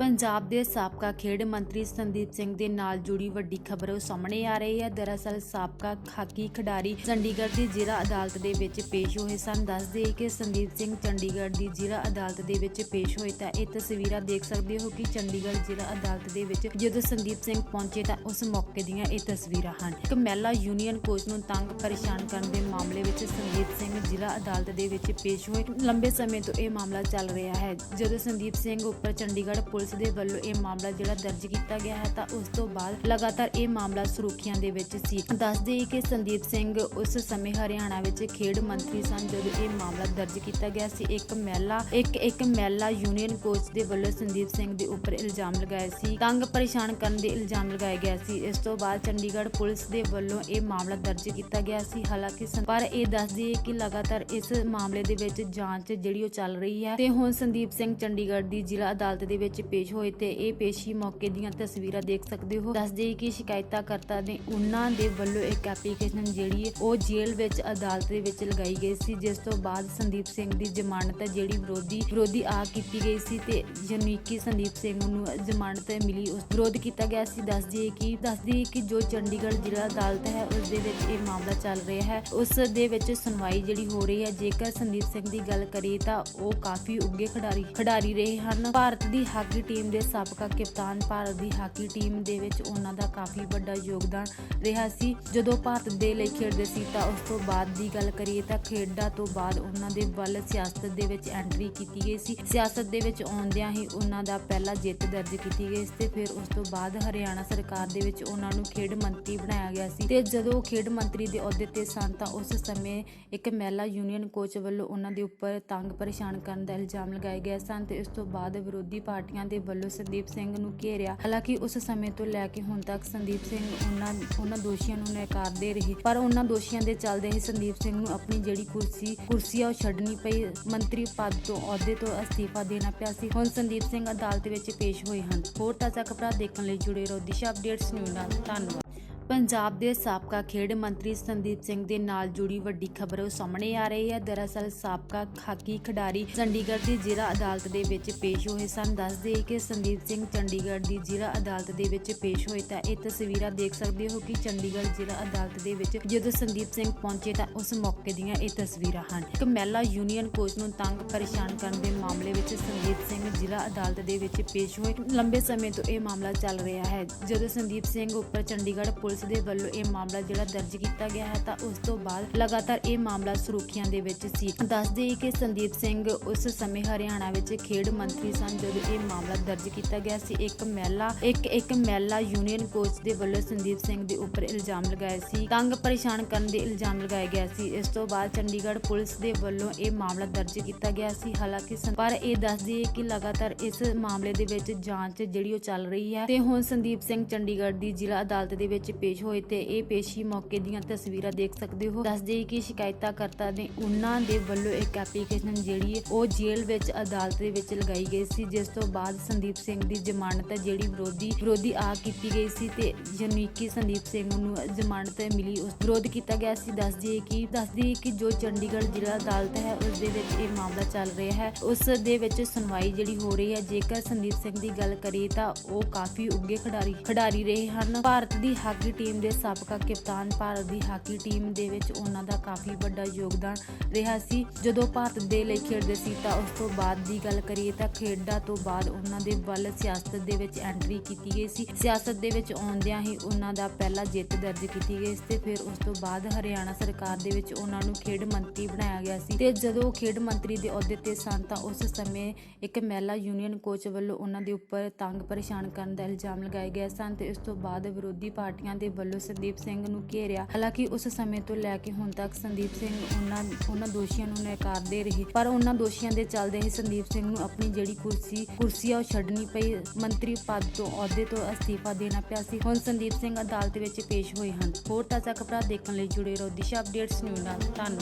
ਪੰਜਾਬ ਦੇ ਸਾਬਕਾ ਖੇਡ ਮੰਤਰੀ ਸੰਦੀਪ ਸਿੰਘ ਦੇ ਨਾਲ ਜੁੜੀ ਵੱਡੀ ਖਬਰ ਸਾਹਮਣੇ ਆ ਰਹੀ ਹੈ। ਦਰਅਸਲ ਸਾਬਕਾ ਹਾਕੀ ਖਿਡਾਰੀ ਚੰਡੀਗੜ੍ਹ ਦੀ ਜ਼ਿਲ੍ਹਾ ਅਦਾਲਤ ਦੇ ਵਿੱਚ ਪੇਸ਼ ਹੋਏ ਸਨ। ਦੱਸਦੇ ਕਿ ਸੰਦੀਪ ਸਿੰਘ ਚੰਡੀਗੜ੍ਹ ਦੀ ਜ਼ਿਲ੍ਹਾ ਅਦਾਲਤ ਦੇ ਵਿੱਚ ਪੇਸ਼ ਹੋਏ ਤਾਂ ਇਹ ਤਸਵੀਰਾਂ ਦੇਖ ਸਕਦੇ ਹੋ ਕਿ ਚੰਡੀਗੜ੍ਹ ਜ਼ਿਲ੍ਹਾ ਅਦਾਲਤ ਦੇ ਵਿੱਚ ਜਦੋਂ ਸੰਦੀਪ ਸਿੰਘ ਪਹੁੰਚੇ ਤਾਂ ਉਸ ਮੌਕੇ ਦੀਆਂ ਇਹ ਤਸਵੀਰਾਂ ਹਨ। ਇੱਕ ਮਹਿਲਾ ਯੂਨੀਅਨ ਕੋਚ ਨੂੰ ਤੰਗ ਪਰੇਸ਼ਾਨ ਕਰਨ ਦੇ ਮਾਮਲੇ ਵਿੱਚ ਸੰਦੀਪ ਸਿੰਘ ਜ਼ਿਲ੍ਹਾ ਅਦਾਲਤ ਦੇ ਵਿੱਚ ਪੇਸ਼ ਹੋਏ। ਲੰਬੇ ਸਮੇਂ ਤੋਂ ਇਹ ਮਾਮਲਾ ਚੱਲ ਰਿਹਾ ਹੈ। ਜਦੋਂ ਸੰਦੀਪ ਸਿੰਘ ਉੱਪਰ ਚੰਡੀਗੜ੍ਹ ਪੁਲਿਸ ਦੇ ਵੱਲੋਂ ਇਹ ਮਾਮਲਾ ਜਿਹੜਾ ਦਰਜ ਕੀਤਾ ਗਿਆ ਹੈ ਤਾਂ ਉਸ ਤੋਂ ਬਾਅਦ ਲਗਾਤਾਰ ਇਹ ਮਾਮਲਾ ਸੁਰਖੀਆਂ ਦੇ ਵਿੱਚ ਸੀ। ਦੱਸਦੇ ਹੀ ਕਿ ਸੰਦੀਪ ਸਿੰਘ ਉਸ ਸਮੇਂ ਹਰਿਆਣਾ ਵਿੱਚ ਖੇਡ ਮੰਤਰੀ ਸਨ। ਜਦੋਂ ਇਹ ਮਾਮਲਾ ਦਰਜ ਕੀਤਾ ਗਿਆ ਸੀ, ਇੱਕ ਮਹਿਲਾ, ਇੱਕ ਇੱਕ ਮਹਿਲਾ ਯੂਨੀਅਨ ਕੋਚ ਦੇ ਵੱਲੋਂ ਸੰਦੀਪ ਸਿੰਘ ਦੇ ਉੱਪਰ ਇਲਜ਼ਾਮ ਲਗਾਏ ਸੀ। ਤੰਗ ਪਰੇਸ਼ਾਨ ਕਰਨ ਦੇ ਇਲਜ਼ਾਮ ਲਗਾਏ ਗਏ ਸੀ। ਇਸ ਤੋਂ ਬਾਅਦ ਚੰਡੀਗੜ੍ਹ ਪੁਲਿਸ ਦੇ ਵੱਲੋਂ ਇਹ ਮਾਮਲਾ ਦਰਜ ਕੀਤਾ ਗਿਆ ਸੀ। ਹਾਲਾਂਕਿ ਪਰ ਇਹ ਦੱਸਦੀ ਹੈ ਕਿ ਲਗਾਤਾਰ ਇਸ ਮਾਮਲੇ ਦੇ ਵਿੱਚ ਜਾਂਚ ਜਿਹੜੀ ਉਹ ਚੱਲ ਰਹੀ ਹੈ ਤੇ ਹੁਣ ਸੰਦੀਪ ਸਿੰਘ ਚੰਡੀਗੜ੍ਹ ਦੀ ਜ਼ਿਲ੍ਹਾ ਅਦਾਲਤ ਦੇ ਵਿੱਚ ਪੇਸ਼ ਹੋਏ ਤੇ ਇਹ ਪੇਸ਼ੀ ਮੌਕੇ ਦੀਆਂ ਤਸਵੀਰਾਂ ਦੇਖ ਸਕਦੇ ਹੋ। ਦੱਸਦੇ ਹੀ ਕਿ ਸ਼ਿਕਾਇਤਾਂ ਕਰਤਾ ਨੇ ਉਹਨਾਂ ਦੇ ਵੱਲੋਂ ਇੱਕ ਐਪਲੀਕੇਸ਼ਨ ਜਿਹੜੀ ਹੈ, ਉਹ ਜੇਲ੍ਹ ਵਿੱਚ ਅਦਾਲਤ ਦੇ ਵਿੱਚ ਲਗਾਈ ਗਈ ਸੀ, ਜਿਸ ਤੋਂ ਬਾਅਦ ਸੰਦੀਪ ਸਿੰਘ ਦੀ ਜ਼ਮਾਨਤ ਜਿਹੜੀ ਵਿਰੋਧੀ ਵਿਰੋਧੀ ਆ ਕੀਤੀ ਗਈ ਸੀ ਤੇ ਜਨਿਕੀ ਸੰਦੀਪ ਸਿੰਘ ਨੂੰ ਜ਼ਮਾਨਤ ਮਿਲੀ ਉਸ ਵਿਰੋਧ ਕੀਤਾ ਗਿਆ ਸੀ। ਦੱਸਦੀ ਹੈ ਕਿ ਦੱਸਦੀ ਹੈ ਕਿ ਜੋ ਚੰਡੀਗੜ੍ਹ ਜ਼ਿਲ੍ਹਾ ਅਦਾਲਤ ਹੈ, ਉਸ ਦੇ ਵਿੱਚ ਇਹ ਮਾਮਲਾ ਚੱਲ ਰਿਹਾ ਹੈ। ਉਸ ਦੇ ਵਿੱਚ ਸੁਣਵਾਈ ਜਿਹੜੀ ਹੋ ਰਹੀ ਹੈ, ਜੇਕਰ ਸੰਦੀਪ ਸਿੰਘ ਦੀ ਗੱਲ ਕਰੀਏ ਤਾਂ ਉਹ ਕਾਫੀ ਉੱਗੇ ਖਿਡਾਰੀ ਖਿਡਾਰੀ ਰਹੇ ਹਨ। ਭਾਰਤ ਦੀ ਹਾਕੀ ਟੀਮ ਦੇ ਸਾਬਕਾ ਕਪਤਾਨ ਭਾਰਤ ਦੀ ਹਾਕੀ ਟੀਮ ਦੇ ਵਿੱਚ ਉਹਨਾਂ ਦਾ ਕਾਫੀ ਵੱਡਾ ਯੋਗਦਾਨ ਰਿਹਾ ਸੀ। ਜਦੋਂ ਭਾਰਤ ਦੇ ਲਈ ਖੇਡਦੇ ਸੀ ਤਾਂ ਉਸ ਤੋਂ ਬਾਅਦ ਦੀ ਗੱਲ ਕਰੀਏ ਤਾਂ ਖੇਡਾਂ ਤੋਂ ਬਾਅਦ ਉਹਨਾਂ ਦੇ ਵੱਲ ਸਿਆਸਤ ਦੇ ਵਿੱਚ ਐਂਟਰੀ ਕੀਤੀ ਗਈ ਸੀ। ਸਿਆਸਤ ਦੇ ਵਿੱਚ ਆਉਂਦਿਆਂ ਹੀ ਉਹਨਾਂ ਦਾ ਪਹਿਲਾ ਜਿੱਤ ਦਰਜ ਕੀਤੀ ਗਈ ਸੀ ਤੇ ਫਿਰ ਉਸ ਤੋਂ ਬਾਅਦ ਹਰਿਆਣਾ ਸਰਕਾਰ ਦੇ ਵਿੱਚ ਉਹਨਾਂ ਨੂੰ ਖੇਡ ਮੰਤਰੀ ਬਣਾਇਆ ਗਿਆ ਸੀ ਤੇ ਜਦੋਂ ਖੇਡ ਮੰਤਰੀ ਦੇ ਅਹੁਦੇ ਤੇ ਸਨ ਤਾਂ ਉਸ ਸਮੇਂ ਇੱਕ ਮਹਿਲਾ ਯੂਨੀਅਨ ਕੋਚ ਵੱਲੋਂ ਉਹਨਾਂ ਦੇ ਉੱਪਰ ਤੰਗ ਪਰੇਸ਼ਾਨ ਕਰਨ ਦਾ ਇਲਜ਼ਾਮ ਲਗਾਏ ਗਏ ਸਨ ਤੇ ਇਸ ਤੋਂ ਬਾਅਦ ਵਿਰੋਧੀ ਪਾਰਟੀਆਂ ਦੇ ਵੱਲੋਂ ਸੰਦੀਪ ਸਿੰਘ ਨੂੰ ਘੇਰਿਆ। ਹਾਲਾਂਕਿ ਉਸ ਸਮੇਂ ਤੋਂ ਲੈ ਕੇ ਹੁਣ ਤੱਕ ਸੰਦੀਪ ਸਿੰਘ ਉਹਨਾਂ ਉਹਨਾਂ ਦੋਸ਼ੀਆਂ ਨੂੰ ਨਕਾਰਦੇ ਰਹੇ। ਪਰ ਉਹਨਾਂ ਦੋਸ਼ੀਆਂ ਦੇ ਚੱਲਦੇ ਹੀ ਸੰਦੀਪ ਸਿੰਘ ਨੂੰ ਆਪਣੀ ਜਿਹੜੀ ਕੁਰਸੀ ਕੁਰਸੀ ਆ ਉਹ ਛੱਡਣੀ ਪਈ। ਮੰਤਰੀ ਪਦ ਤੋਂ ਅਹੁਦੇ ਤੋਂ ਅਸਤੀਫਾ ਦੇਣਾ ਪਿਆ ਸੀ। ਹੁਣ ਸੰਦੀਪ ਸਿੰਘ ਅਦਾਲਤ ਵਿੱਚ ਪੇਸ਼ ਹੋਏ ਹਨ। ਹੋਰ ਤਾਜ਼ਾ ਖਬਰਾਂ ਦੇਖਣ ਲਈ ਜੁੜੇ ਰਹੋ ਦਿਸ਼ਾ ਅਪਡੇਟਸ ਨਿਊਜ਼ ਨਾਲ। ਧੰਨਵਾਦ। ਪੰਜਾਬ ਦੇ ਸਾਬਕਾ ਖੇਡ ਮੰਤਰੀ ਸੰਦੀਪ ਸਿੰਘ ਦੇ ਨਾਲ ਜੁੜੀ ਵੱਡੀ ਖਬਰ ਸਾਹਮਣੇ ਆ ਰਹੀ ਹੈ। ਦਰਅਸਲ ਸਾਬਕਾ ਹਾਕੀ ਖਿਡਾਰੀ ਚੰਡੀਗੜ੍ਹ ਦੀ ਜ਼ਿਲ੍ਹਾ ਅਦਾਲਤ ਦੇ ਵਿੱਚ ਪੇਸ਼ ਹੋਏ ਸਨ। ਦੱਸਦੇ ਕਿ ਸੰਦੀਪ ਸਿੰਘ ਚੰਡੀਗੜ੍ਹ ਦੀ ਜ਼ਿਲ੍ਹਾ ਅਦਾਲਤ ਦੇ ਵਿੱਚ ਪੇਸ਼ ਹੋਏ ਤਾਂ ਇਹ ਤਸਵੀਰਾਂ ਦੇਖ ਸਕਦੇ ਹੋ ਕਿ ਚੰਡੀਗੜ੍ਹ ਜ਼ਿਲ੍ਹਾ ਅਦਾਲਤ ਦੇ ਵਿੱਚ ਜਦੋਂ ਸੰਦੀਪ ਸਿੰਘ ਪਹੁੰਚੇ ਤਾਂ ਉਸ ਮੌਕੇ ਦੀਆਂ ਇਹ ਤਸਵੀਰਾਂ ਹਨ। ਇੱਕ ਮਹਿਲਾ ਯੂਨੀਅਨ ਕੋਚ ਨੂੰ ਤੰਗ ਪਰੇਸ਼ਾਨ ਕਰਨ ਦੇ ਮਾਮਲੇ ਵਿੱਚ ਸੰਦੀਪ ਸਿੰਘ ਜ਼ਿਲ੍ਹਾ ਅਦਾਲਤ ਦੇ ਵਿੱਚ ਪੇਸ਼ ਹੋਏ। ਲੰਬੇ ਸਮੇਂ ਤੋਂ ਇਹ ਮਾਮਲਾ ਚੱਲ ਰਿਹਾ ਹੈ। ਜਦੋਂ ਸੰਦੀਪ ਸਿੰਘ ਉੱਪਰ ਚੰਡੀਗੜ੍ਹ ਪੁਲਿਸ ਦੇ ਵੱਲੋਂ ਇਹ ਮਾਮਲਾ ਜਿਹੜਾ ਦਰਜ ਕੀਤਾ ਗਿਆ ਹੈ ਤਾਂ ਉਸ ਤੋਂ ਬਾਅਦ ਲਗਾਤਾਰ ਇਹ ਮਾਮਲਾ ਸੁਰਖੀਆਂ ਦੇ ਵਿੱਚ ਸੀ। ਦੱਸਦੇ ਹੀ ਕਿ ਸੰਦੀਪ ਸਿੰਘ ਉਸ ਸਮੇਂ ਹਰਿਆਣਾ ਵਿੱਚ ਖੇਡ ਮੰਤਰੀ ਸਨ। ਜਦੋਂ ਇਹ ਮਾਮਲਾ ਦਰਜ ਕੀਤਾ ਗਿਆ ਸੀ, ਇੱਕ ਮਹਿਲਾ, ਇੱਕ ਇੱਕ ਮਹਿਲਾ ਯੂਨੀਅਨ ਕੋਚ ਦੇ ਵੱਲੋਂ ਸੰਦੀਪ ਸਿੰਘ ਦੇ ਉੱਪਰ ਇਲਜ਼ਾਮ ਲਗਾਏ ਸੀ। ਤੰਗ ਪਰੇਸ਼ਾਨ ਕਰਨ ਦੇ ਇਲਜ਼ਾਮ ਲਗਾਏ ਗਏ ਸੀ। ਇਸ ਤੋਂ ਬਾਅਦ ਚੰਡੀਗੜ੍ਹ ਪੁਲਿਸ ਦੇ ਵੱਲੋਂ ਇਹ ਮਾਮਲਾ ਦਰਜ ਕੀਤਾ ਗਿਆ ਸੀ। ਹਾਲਾਂਕਿ ਪਰ ਇਹ ਦੱਸਦੀ ਹੈ ਕਿ ਲਗਾਤਾਰ ਇਸ ਮਾਮਲੇ ਦੇ ਵਿੱਚ ਜਾਂਚ ਜਿਹੜੀ ਉਹ ਚੱਲ ਰਹੀ ਹੈ ਤੇ ਹੁਣ ਸੰਦੀਪ ਸਿੰਘ ਚੰਡੀਗੜ੍ਹ ਦੀ ਜ਼ਿਲ੍ਹਾ ਅਦਾਲਤ ਦੇ ਵਿੱਚ ਪੇਸ਼ ਹੋਏ ਤੇ ਇਹ ਪੇਸ਼ੀ ਮੌਕੇ ਦੀਆਂ ਤਸਵੀਰਾਂ ਦੇਖ ਸਕਦੇ ਹੋ। ਦੱਸਦੇ ਹੀ ਕਿ ਸ਼ਿਕਾਇਤਾਂ ਕਰਤਾ ਨੇ ਉਹਨਾਂ ਦੇ ਵੱਲੋਂ ਇੱਕ ਐਪਲੀਕੇਸ਼ਨ ਜਿਹੜੀ ਹੈ, ਉਹ ਜੇਲ੍ਹ ਵਿੱਚ ਅਦਾਲਤ ਦੇ ਵਿੱਚ ਲਗਾਈ ਗਈ ਸੀ, ਜਿਸ ਤੋਂ ਬਾਅਦ ਸੰਦੀਪ ਸਿੰਘ ਦੀ ਜ਼ਮਾਨਤ ਜਿਹੜੀ ਵਿਰੋਧੀ ਵਿਰੋਧੀ ਆ ਕੀਤੀ ਗਈ ਸੀ ਤੇ ਜਨਿਕੀ ਸੰਦੀਪ ਸਿੰਘ ਨੂੰ ਜ਼ਮਾਨਤ ਮਿਲੀ ਉਸ ਵਿਰੋਧ ਕੀਤਾ ਗਿਆ ਸੀ। ਦੱਸਦੀ ਹੈ ਕਿ ਦੱਸਦੀ ਹੈ ਕਿ ਜੋ ਚੰਡੀਗੜ੍ਹ ਜ਼ਿਲ੍ਹਾ ਅਦਾਲਤ ਹੈ, ਉਸ ਦੇ ਵਿੱਚ ਇਹ ਮਾਮਲਾ ਚੱਲ ਰਿਹਾ ਹੈ। ਉਸ ਦੇ ਵਿੱਚ ਸੁਣਵਾਈ ਜਿਹੜੀ ਹੋ ਰਹੀ ਹੈ, ਜੇਕਰ ਸੰਦੀਪ ਸਿੰਘ ਦੀ ਗੱਲ ਕਰੀਏ ਤਾਂ ਉਹ ਕਾਫੀ ਉੱਗੇ ਖਿਡਾਰੀ ਖਿਡਾਰੀ ਰਹੇ ਹਨ। ਭਾਰਤ ਦੀ ਹਾਕੀ ਟੀਮ ਦੇ ਸਾਬਕਾ ਕਪਤਾਨ ਭਾਰਤ ਦੀ ਹਾਕੀ ਟੀਮ ਦੇ ਵਿੱਚ ਉਹਨਾਂ ਦਾ ਕਾਫੀ ਵੱਡਾ ਯੋਗਦਾਨ ਰਿਹਾ ਸੀ। ਜਦੋਂ ਭਾਰਤ ਦੇ ਲਈ ਖੇਡਦੇ ਸੀ ਤਾਂ ਉਸ ਤੋਂ ਬਾਅਦ ਦੀ ਗੱਲ ਕਰੀਏ ਤਾਂ ਖੇਡਾਂ ਤੋਂ ਬਾਅਦ ਉਹਨਾਂ ਦੇ ਵੱਲ ਸਿਆਸਤ ਦੇ ਵਿੱਚ ਐਂਟਰੀ ਕੀਤੀ ਗਈ ਸੀ। ਸਿਆਸਤ ਦੇ ਵਿੱਚ ਆਉਂਦਿਆਂ ਹੀ ਉਹਨਾਂ ਦਾ ਪਹਿਲਾ ਜਿੱਤ ਦਰਜ ਕੀਤੀ ਗਈ ਸੀ ਤੇ ਫਿਰ ਉਸ ਤੋਂ ਬਾਅਦ ਹਰਿਆਣਾ ਸਰਕਾਰ ਦੇ ਵਿੱਚ ਉਹਨਾਂ ਨੂੰ ਖੇਡ ਮੰਤਰੀ ਬਣਾਇਆ ਗਿਆ ਸੀ ਤੇ ਜਦੋਂ ਖੇਡ ਮੰਤਰੀ ਦੇ ਅਹੁਦੇ ਤੇ ਸਨ ਤਾਂ ਉਸ ਸਮੇਂ ਇੱਕ ਮਹਿਲਾ ਯੂਨੀਅਨ ਕੋਚ ਵੱਲੋਂ ਉਹਨਾਂ ਦੇ ਉੱਪਰ ਤੰਗ ਪਰੇਸ਼ਾਨ ਕਰਨ ਦਾ ਇਲਜ਼ਾਮ ਲਗਾਏ ਗਏ ਸਨ ਤੇ ਇਸ ਤੋਂ ਬਾਅਦ ਵਿਰੋਧੀ ਪਾਰਟੀਆਂ ਦੇ ਵੱਲੋਂ ਸੰਦੀਪ ਸਿੰਘ ਨੂੰ ਘੇਰਿਆ। ਹਾਲਾਂਕਿ ਉਸ ਸਮੇਂ ਤੋਂ ਲੈ ਕੇ ਹੁਣ ਤੱਕ ਸੰਦੀਪ ਸਿੰਘ ਉਹਨਾਂ ਉਹਨਾਂ ਦੋਸ਼ੀਆਂ ਨੂੰ ਨਕਾਰਦੇ ਰਹੇ। ਪਰ ਉਹਨਾਂ ਦੋਸ਼ੀਆਂ ਦੇ ਚੱਲਦੇ ਹੀ ਸੰਦੀਪ ਸਿੰਘ ਨੂੰ ਆਪਣੀ ਜਿਹੜੀ ਕੁਰਸੀ ਕੁਰਸੀ ਆ ਉਹ ਛੱਡਣੀ ਪਈ। ਮੰਤਰੀ ਪਦ ਤੋਂ ਅਹੁਦੇ ਤੋਂ ਅਸਤੀਫਾ ਦੇਣਾ ਪਿਆ ਸੀ। ਹੁਣ ਸੰਦੀਪ ਸਿੰਘ ਅਦਾਲਤ ਵਿੱਚ ਪੇਸ਼ ਹੋਏ ਹਨ। ਹੋਰ ਤਾਜ਼ਾ ਖਬਰਾਂ ਦੇਖਣ ਲਈ ਜੁੜੇ ਰਹੋ ਦਿਸ਼ਾ ਅਪਡੇਟਸ ਨਿਊਜ਼ ਨਾਲ। ਧੰਨਵਾਦ।